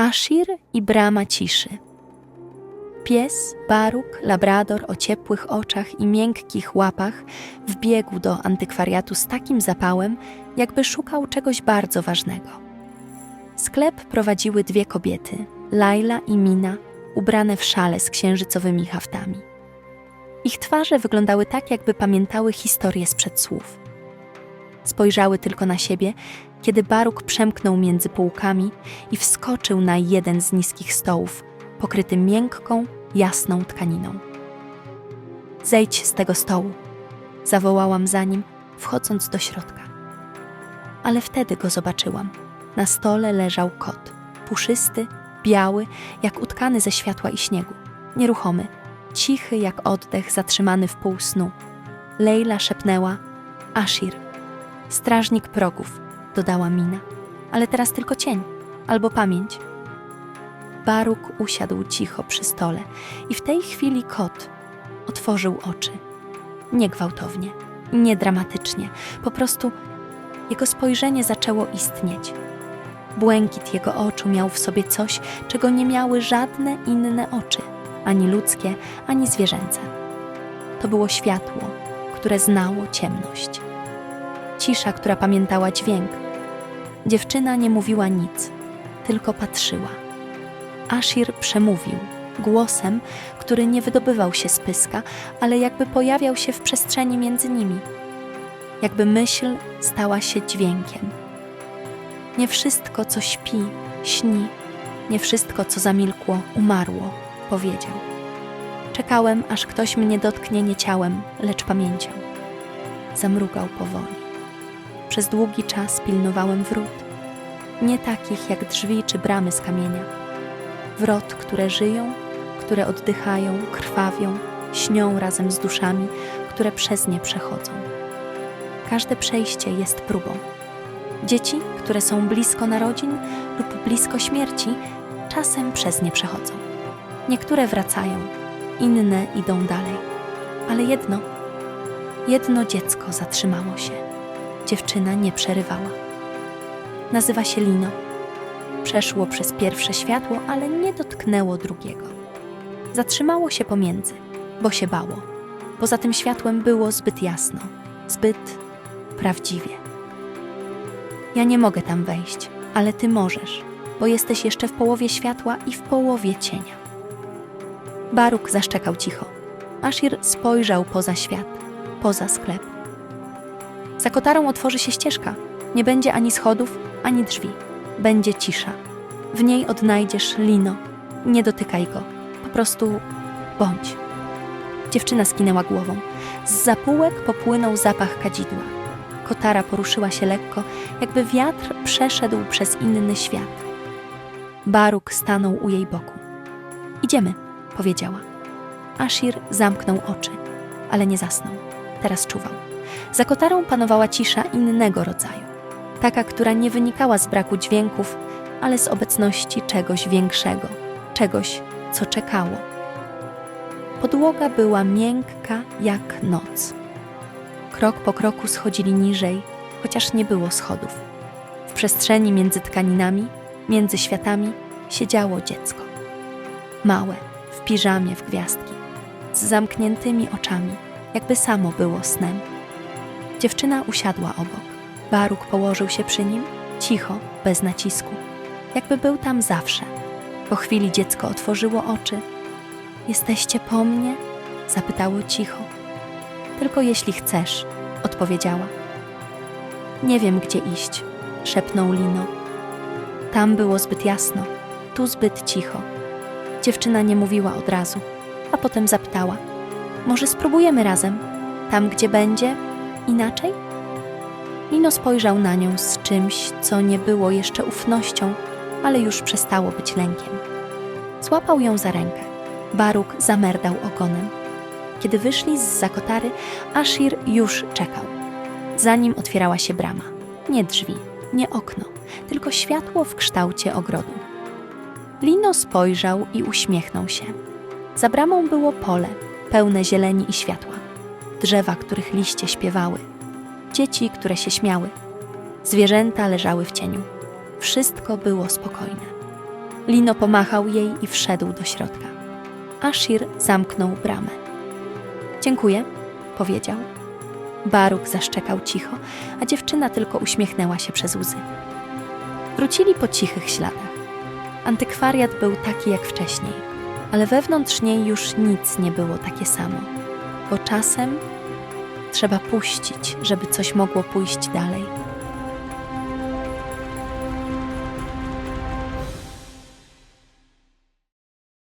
Ashir i brama ciszy. Pies, baruk, labrador o ciepłych oczach i miękkich łapach wbiegł do antykwariatu z takim zapałem, jakby szukał czegoś bardzo ważnego. Sklep prowadziły dwie kobiety, Laila i Mina, ubrane w szale z księżycowymi haftami. Ich twarze wyglądały tak, jakby pamiętały historię sprzed słów. Spojrzały tylko na siebie, kiedy Baruk przemknął między półkami i wskoczył na jeden z niskich stołów, pokryty miękką, jasną tkaniną. Zejdź z tego stołu, zawołałam za nim, wchodząc do środka. Ale wtedy go zobaczyłam. Na stole leżał kot, puszysty, biały, jak utkany ze światła i śniegu, nieruchomy, cichy jak oddech zatrzymany w pół snu. Leila szepnęła: Ashir, strażnik progów, dodała Mina, ale teraz tylko cień albo pamięć. Baruk usiadł cicho przy stole i w tej chwili kot otworzył oczy. Nie gwałtownie, nie dramatycznie, po prostu jego spojrzenie zaczęło istnieć. Błękit jego oczu miał w sobie coś, czego nie miały żadne inne oczy, ani ludzkie, ani zwierzęce. To było światło, które znało ciemność. Cisza, która pamiętała dźwięk. Dziewczyna nie mówiła nic, tylko patrzyła. Ashir przemówił głosem, który nie wydobywał się z pyska, ale jakby pojawiał się w przestrzeni między nimi. Jakby myśl stała się dźwiękiem. Nie wszystko, co śpi, śni, nie wszystko, co zamilkło, umarło, powiedział. Czekałem, aż ktoś mnie dotknie nie ciałem, lecz pamięcią. Zamrugał powoli. Przez długi czas pilnowałem wrót, nie takich jak drzwi czy bramy z kamienia. Wrot, które żyją, które oddychają, krwawią, śnią razem z duszami, które przez nie przechodzą. Każde przejście jest próbą. Dzieci, które są blisko narodzin lub blisko śmierci, czasem przez nie przechodzą. Niektóre wracają, inne idą dalej, ale jedno, jedno dziecko zatrzymało się. Dziewczyna nie przerywała. Nazywa się Lino. Przeszło przez pierwsze światło, ale nie dotknęło drugiego. Zatrzymało się pomiędzy, bo się bało. Poza tym światłem było zbyt jasno, zbyt prawdziwie. Ja nie mogę tam wejść, ale ty możesz, bo jesteś jeszcze w połowie światła i w połowie cienia. Baruk zaszczekał cicho. Ashir spojrzał poza świat, poza sklep. Za kotarą otworzy się ścieżka. Nie będzie ani schodów, ani drzwi. Będzie cisza. W niej odnajdziesz lino. Nie dotykaj go. Po prostu bądź. Dziewczyna skinęła głową. Z zapółek popłynął zapach kadzidła. Kotara poruszyła się lekko, jakby wiatr przeszedł przez inny świat. Baruk stanął u jej boku. Idziemy, powiedziała. Ashir zamknął oczy, ale nie zasnął. Teraz czuwał. Za kotarą panowała cisza innego rodzaju. Taka, która nie wynikała z braku dźwięków, ale z obecności czegoś większego, czegoś, co czekało. Podłoga była miękka jak noc. Krok po kroku schodzili niżej, chociaż nie było schodów. W przestrzeni między tkaninami, między światami siedziało dziecko. Małe, w piżamie w gwiazdki, z zamkniętymi oczami, jakby samo było snem. Dziewczyna usiadła obok. Baruk położył się przy nim, cicho, bez nacisku, jakby był tam zawsze. Po chwili dziecko otworzyło oczy. Jesteście po mnie? zapytało cicho. Tylko jeśli chcesz, odpowiedziała. Nie wiem, gdzie iść, szepnął Lino. Tam było zbyt jasno, tu zbyt cicho. Dziewczyna nie mówiła od razu, a potem zapytała: Może spróbujemy razem? Tam, gdzie będzie, inaczej? Lino spojrzał na nią z czymś, co nie było jeszcze ufnością, ale już przestało być lękiem. Złapał ją za rękę. Baruk zamerdał ogonem. Kiedy wyszli z zakotary, Ashir już czekał. Za nim otwierała się brama. Nie drzwi, nie okno, tylko światło w kształcie ogrodu. Lino spojrzał i uśmiechnął się. Za bramą było pole, pełne zieleni i światła. Drzewa, których liście śpiewały. Dzieci, które się śmiały. Zwierzęta leżały w cieniu. Wszystko było spokojne. Lino pomachał jej i wszedł do środka. Ashir zamknął bramę. Dziękuję, powiedział. Baruk zaszczekał cicho, a dziewczyna tylko uśmiechnęła się przez łzy. Wrócili po cichych śladach. Antykwariat był taki jak wcześniej, ale wewnątrz niej już nic nie było takie samo, bo czasem trzeba puścić, żeby coś mogło pójść dalej.